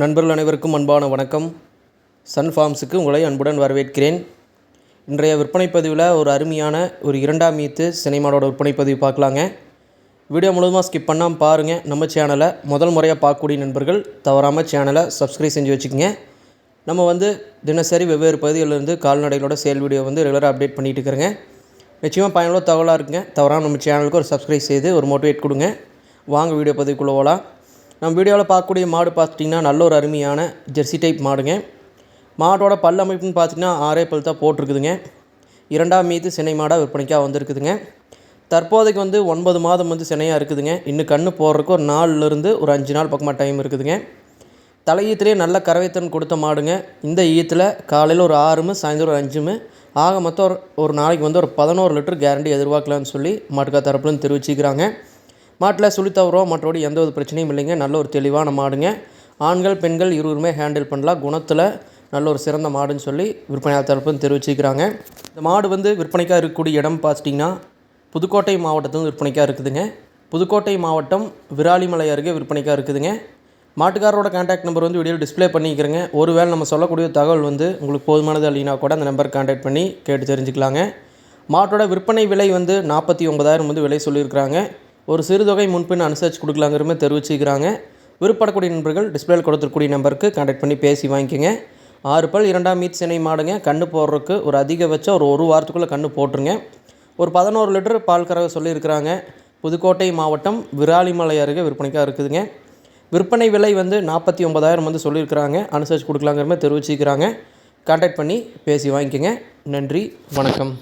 நண்பர்கள் அனைவருக்கும் அன்பான வணக்கம். சன் ஃபார்ம்ஸுக்கு உங்களை அன்புடன் வரவேற்கிறேன். இன்றைய விற்பனை பதிவில் ஒரு அருமையான ஒரு இரண்டாம் ஈத்து சினிமாவோட விற்பனை பதிவு பார்க்கலாங்க. வீடியோ முழுவதுமாக ஸ்கிப் பண்ணாமல் பாருங்கள் நம்ம சேனலை முதல் முறையாக பார்க்கக்கூடிய நண்பர்கள் தவறாமல் சேனலை சப்ஸ்கிரைப் செஞ்சு வச்சுக்கோங்க. நம்ம வந்து தினசரி வெவ்வேறு பகுதிகளிலிருந்து கால்நடைகளோட சேல் வீடியோ வந்து ரெகுலராக அப்டேட் பண்ணிகிட்டு இருக்கிறேங்க. நிச்சயமாக பயனுள்ள தகவலாக இருக்குங்க. தவறாமல் நம்ம சேனலுக்கு ஒரு சப்ஸ்கிரைப் செய்து ஒரு மோட்டிவேட் கொடுங்க. வாங்க வீடியோ பதிவுக்குள்ளே போகலாம். நம்ம வீடியோவில் பார்க்கக்கூடிய மாடு பார்த்துட்டிங்கன்னா நல்ல ஒரு அருமையான ஜெர்சி டைப் மாடுங்க. மாடோட பல் அமைப்புன்னு பார்த்தீங்கன்னா ஆறே பல் தான் போட்டிருக்குதுங்க. இரண்டாம் மீது சினை மாடாக விற்பனைக்காக வந்திருக்குதுங்க. தற்போதைக்கு வந்து ஒன்பது மாதம் வந்து சினையாக இருக்குதுங்க. இன்னும் கன்று போடுறதுக்கு ஒரு நாலுலேருந்து ஒரு அஞ்சு நாள் பக்கமாக டைம் இருக்குதுங்க. தலையீத்துலேயே நல்ல கறவைத்தன் கொடுத்த மாடுங்க. இந்த ஈத்தில் காலையில் ஒரு ஆறுமு சாயந்தரம் ஒரு அஞ்சுமு ஆக மொத்தம் ஒரு ஒரு நாளைக்கு வந்து ஒரு பதினோரு லிட்டர் கேரண்டி எதிர்பார்க்கலான்னு சொல்லி மாட்டுக்கா தரப்புலன்னு தெரிவிச்சிக்கிறாங்க. மாட்டில் சுழி தவறோ மற்றபடி எந்த ஒரு பிரச்சனையும் இல்லைங்க. நல்ல ஒரு தெளிவான மாடுங்க. ஆண்கள் பெண்கள் இருவருமே ஹேண்டில் பண்ணலாம். குணத்தில் நல்ல ஒரு சிறந்த மாடுன்னு சொல்லி விற்பனையாளர் தரப்புன்னு தெரிவிச்சுக்கிறாங்க இந்த மாடு வந்து விற்பனைக்காக இருக்கக்கூடிய இடம் பார்த்துட்டிங்கன்னா புதுக்கோட்டை மாவட்டத்தில் விற்பனைக்காக இருக்குதுங்க. புதுக்கோட்டை மாவட்டம் விராலிமலை அருகே விற்பனைக்காக இருக்குதுங்க. மாட்டுக்காரரோட கான்டாக்ட் நம்பர் வந்து வீடியோ டிஸ்பிளே பண்ணிக்கிறேங்க. ஒருவேளை நம்ம சொல்லக்கூடிய தகவல் வந்து உங்களுக்கு போதுமானது இல்லைன்னா கூட அந்த நம்பர் கான்டாக்ட் பண்ணி கேட்டு தெரிஞ்சுக்கலாங்க. மாட்டோட விற்பனை விலை வந்து நாற்பத்தி ஒன்பதாயிரம் வந்து விலை சொல்லியிருக்கிறாங்க. ஒரு சிறுதொகை முன்பின் அனுசரித்து கொடுக்கலாங்கிறமே தெரிவிச்சுக்கிறாங்க விருப்பப்படக்கூடிய நண்பர்கள் டிஸ்பிளேல கொடுத்துருக்கூடிய நம்பருக்கு கான்டாக்ட் பண்ணி பேசி வாங்கிக்கோங்க. ஆறு பல் இரண்டாம் மீட் சினை மாடுங்க. கன்று போடுறதுக்கு ஒரு அதிகபட்சம் ஒரு ஒரு வாரத்துக்குள்ளே கன்று போட்டுருங்க. ஒரு பதினோரு லிட்டர் பால் கறவை சொல்லியிருக்கிறாங்க. புதுக்கோட்டை மாவட்டம் விராலிமலை அருகே விற்பனைக்காக இருக்குதுங்க. விற்பனை விலை வந்து நாற்பத்தி ஒன்பதாயிரம் வந்து சொல்லியிருக்கிறாங்க. அனுசரித்து கொடுக்கலாங்கிற மாதிரி தெரிவிச்சுக்கிறாங்க கான்டாக்ட் பண்ணி பேசி வாங்கிக்கோங்க. நன்றி. வணக்கம்.